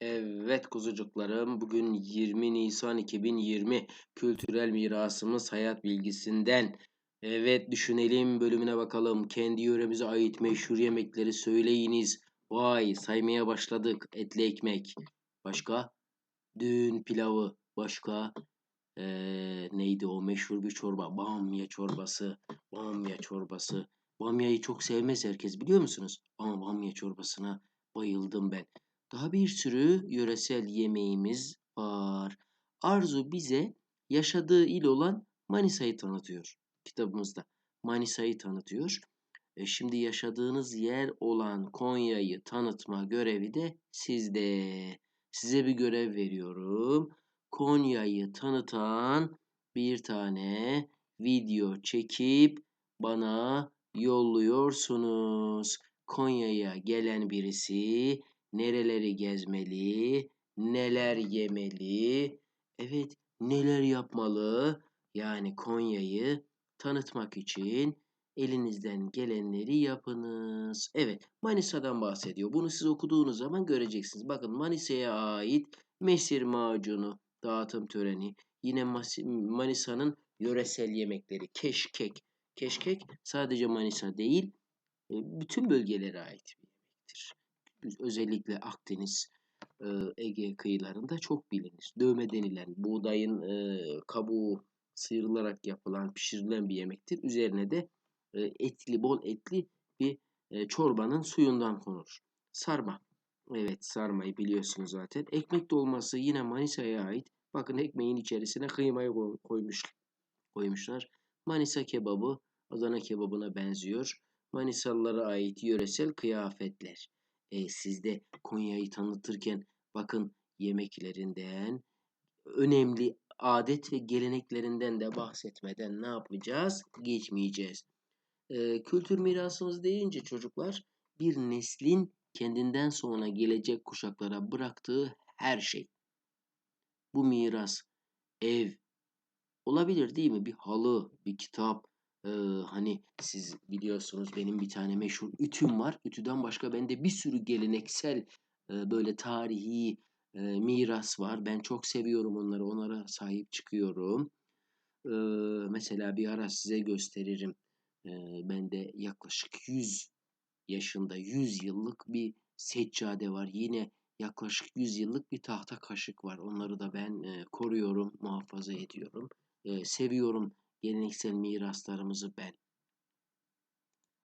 Evet kuzucuklarım bugün 20 Nisan 2020 kültürel mirasımız hayat bilgisinden. Evet düşünelim bölümüne bakalım. Kendi yöremize ait meşhur yemekleri söyleyiniz. Vay saymaya başladık. Etli ekmek. Başka? Düğün pilavı. Başka? Ee, neydi o meşhur bir çorba? Bamya çorbası. Bamya çorbası. Bamyayı çok sevmez herkes biliyor musunuz? Ama bamya çorbasına bayıldım ben daha bir sürü yöresel yemeğimiz var. Arzu bize yaşadığı il olan Manisa'yı tanıtıyor kitabımızda. Manisa'yı tanıtıyor. E şimdi yaşadığınız yer olan Konya'yı tanıtma görevi de sizde. Size bir görev veriyorum. Konya'yı tanıtan bir tane video çekip bana yolluyorsunuz. Konya'ya gelen birisi nereleri gezmeli, neler yemeli, evet neler yapmalı. Yani Konya'yı tanıtmak için elinizden gelenleri yapınız. Evet Manisa'dan bahsediyor. Bunu siz okuduğunuz zaman göreceksiniz. Bakın Manisa'ya ait mesir macunu dağıtım töreni. Yine Manisa'nın yöresel yemekleri keşkek. Keşkek sadece Manisa değil bütün bölgelere ait bir yemektir özellikle Akdeniz, Ege kıyılarında çok bilinir. Dövme denilen buğdayın kabuğu sıyrılarak yapılan, pişirilen bir yemektir. Üzerine de etli, bol etli bir çorbanın suyundan konur. Sarma. Evet sarmayı biliyorsunuz zaten. Ekmek dolması yine Manisa'ya ait. Bakın ekmeğin içerisine kıymayı koymuş, koymuşlar. Manisa kebabı Adana kebabına benziyor. Manisalılara ait yöresel kıyafetler e, sizde Konya'yı tanıtırken bakın yemeklerinden önemli adet ve geleneklerinden de bahsetmeden ne yapacağız? Geçmeyeceğiz. E, kültür mirasımız deyince çocuklar bir neslin kendinden sonra gelecek kuşaklara bıraktığı her şey. Bu miras, ev, olabilir değil mi? Bir halı, bir kitap, ee, hani siz biliyorsunuz benim bir tane meşhur ütüm var. Ütüden başka bende bir sürü geleneksel e, böyle tarihi e, miras var. Ben çok seviyorum onları. Onlara sahip çıkıyorum. Ee, mesela bir ara size gösteririm. Ee, bende yaklaşık 100 yaşında 100 yıllık bir seccade var. Yine yaklaşık 100 yıllık bir tahta kaşık var. Onları da ben e, koruyorum, muhafaza ediyorum. E, seviyorum geleneksel miraslarımızı ben